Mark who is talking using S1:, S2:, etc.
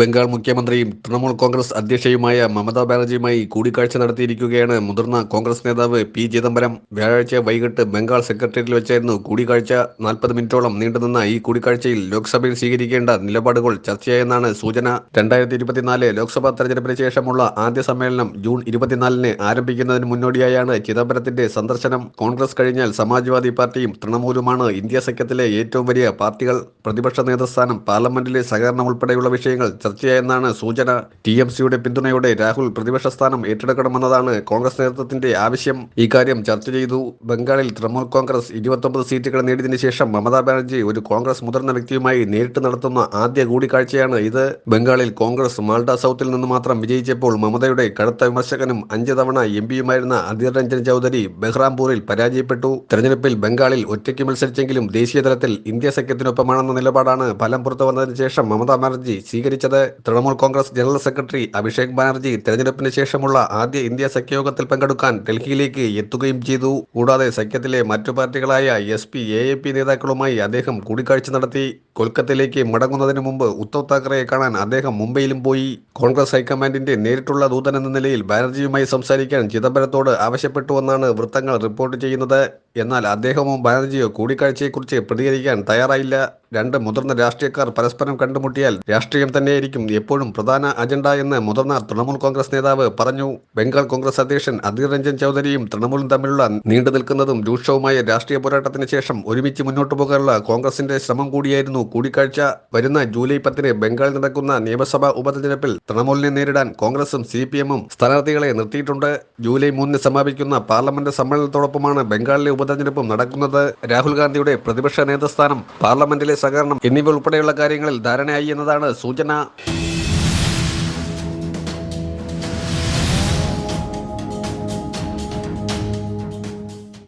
S1: ബംഗാൾ മുഖ്യമന്ത്രിയും തൃണമൂൽ കോൺഗ്രസ് അധ്യക്ഷയുമായ മമതാ ബാനർജിയുമായി കൂടിക്കാഴ്ച നടത്തിയിരിക്കുകയാണ് മുതിർന്ന കോൺഗ്രസ് നേതാവ് പി ചിദംബരം. വ്യാഴാഴ്ച വൈകിട്ട് ബംഗാൾ സെക്രട്ടേറിയറ്റിൽ വെച്ചായിരുന്നു കൂടിക്കാഴ്ച. നാൽപ്പത് മിനിറ്റോളം നീണ്ടുനിന്ന ഈ കൂടിക്കാഴ്ചയിൽ ലോക്സഭയിൽ സ്വീകരിക്കേണ്ട നിലപാടുകൾ ചർച്ചയായെന്നാണ് സൂചന. രണ്ടായിരത്തി ഇരുപത്തിനാല് ലോക്സഭാ തെരഞ്ഞെടുപ്പിന് ശേഷമുള്ള ആദ്യ സമ്മേളനം ജൂൺ ഇരുപത്തിനാലിന് ആരംഭിക്കുന്നതിന് മുന്നോടിയായാണ് ചിദംബരത്തിന്റെ സന്ദർശനം. കോൺഗ്രസ് കഴിഞ്ഞാൽ സമാജ്വാദി പാർട്ടിയും തൃണമൂലുമാണ് ഇന്ത്യ സഖ്യത്തിലെ ഏറ്റവും വലിയ പാർട്ടികൾ. പ്രതിപക്ഷ നേതൃസ്ഥാനം പാർലമെന്റിലെ സഹകരണം ഉൾപ്പെടെയുള്ള വിഷയങ്ങൾ ചർച്ചയായെന്നാണ് സൂചന. ടി എം സിയുടെ പിന്തുണയോടെ രാഹുൽ പ്രതിപക്ഷ സ്ഥാനം ഏറ്റെടുക്കണമെന്നതാണ് കോൺഗ്രസ് നേതൃത്വത്തിന്റെ ആവശ്യം. ഇക്കാര്യം ചർച്ച ചെയ്തു. ബംഗാളിൽ തൃണമൂൽ കോൺഗ്രസ് ഇരുപത്തൊമ്പത് സീറ്റുകൾ നേടിയതിനു ശേഷം മമതാ ബാനർജി ഒരു കോൺഗ്രസ് മുതിർന്ന വ്യക്തിയുമായി നേരിട്ട് നടത്തുന്ന ആദ്യ കൂടിക്കാഴ്ചയാണ് ഇത്. ബംഗാളിൽ കോൺഗ്രസ് മാൾഡ സൗത്തിൽ നിന്ന് മാത്രം വിജയിച്ചപ്പോൾ മമതയുടെ കടുത്ത വിമർശകനും അഞ്ച് തവണ എം പിയുമായിരുന്ന അധീർ രഞ്ജൻ ചൌധരി ബഹ്റാംപൂരിൽ പരാജയപ്പെട്ടു. തെരഞ്ഞെടുപ്പിൽ ബംഗാളിൽ ഒറ്റയ്ക്ക് മത്സരിച്ചെങ്കിലും ദേശീയ തലത്തിൽ ഇന്ത്യ സഖ്യത്തിനൊപ്പമാണെന്ന നിലപാടാണ് ഫലം പുറത്തു വന്നതിന് ശേഷം മമതാ ബാനർജി സ്വീകരിച്ചത്. തൃണമൂൽ കോൺഗ്രസ് ജനറൽ സെക്രട്ടറി അഭിഷേക് ബാനർജി തെരഞ്ഞെടുപ്പിന് ശേഷമുള്ള ആദ്യ ഇന്ത്യ സഖ്യയോഗത്തിൽ പങ്കെടുക്കാൻ ഡൽഹിയിലേക്ക് എത്തുകയും ചെയ്തു. കൂടാതെ സഖ്യത്തിലെ മറ്റു പാർട്ടികളായ S P A A P നേതാക്കളുമായി അദ്ദേഹം കൂടിക്കാഴ്ച നടത്തി. കൊൽക്കത്തയിലേക്ക് മടങ്ങുന്നതിന് മുമ്പ് ഉദ്ധവ് താക്കറെ കാണാൻ അദ്ദേഹം മുംബൈയിലും പോയി. കോൺഗ്രസ് ഹൈക്കമാൻഡിന്റെ നേരിട്ടുള്ള ദൂതൻ എന്ന നിലയിൽ ബാനർജിയുമായി സംസാരിക്കാൻ ചിദംബരത്തോട് ആവശ്യപ്പെട്ടുവെന്നാണ് വൃത്തങ്ങൾ റിപ്പോർട്ട് ചെയ്യുന്നത്. എന്നാൽ അദ്ദേഹവും ബാനർജിയോ കൂടിക്കാഴ്ചയെക്കുറിച്ച് പ്രതികരിക്കാൻ തയ്യാറായില്ല. രണ്ട് മുതിർന്ന രാഷ്ട്രീയക്കാർ പരസ്പരം കണ്ടുമുട്ടിയാൽ രാഷ്ട്രീയം തന്നെയായിരിക്കും എപ്പോഴും പ്രധാന അജണ്ട എന്ന് മുതിർന്ന തൃണമൂൽ കോൺഗ്രസ് നേതാവ് പറഞ്ഞു. ബംഗാൾ കോൺഗ്രസ് അധ്യക്ഷൻ അധീർ രഞ്ജൻ ചൌധരിയും തൃണമൂലും തമ്മിലുള്ള നീണ്ടു നിൽക്കുന്നതും രൂക്ഷവുമായ രാഷ്ട്രീയ പോരാട്ടത്തിന് ശേഷം ഒരുമിച്ച് മുന്നോട്ടു പോകാനുള്ള കോൺഗ്രസിന്റെ ശ്രമം കൂടിയായിരുന്നു കൂടിക്കാഴ്ച. വരുന്ന ജൂലൈ പത്തിന് ബംഗാളിൽ നടക്കുന്ന നിയമസഭാ ഉപതെരഞ്ഞെടുപ്പിൽ തൃണമൂലിനെ നേരിടാൻ കോൺഗ്രസും സി പി എമ്മും സ്ഥാനാർത്ഥികളെ നിർത്തിയിട്ടുണ്ട്. ജൂലൈ മൂന്നിന് സമാപിക്കുന്ന പാർലമെന്റ് സമ്മേളനത്തോടൊപ്പമാണ് ബംഗാളിലെ ഉപതെരഞ്ഞെടുപ്പും നടക്കുന്നത്. രാഹുൽ ഗാന്ധിയുടെ പ്രതിപക്ഷ നേതൃസ്ഥാനം പാർലമെന്റിലെ സഹകരണം എന്നിവ ഉൾപ്പെടെയുള്ള കാര്യങ്ങളിൽ ധാരണയായി എന്നതാണ് സൂചന.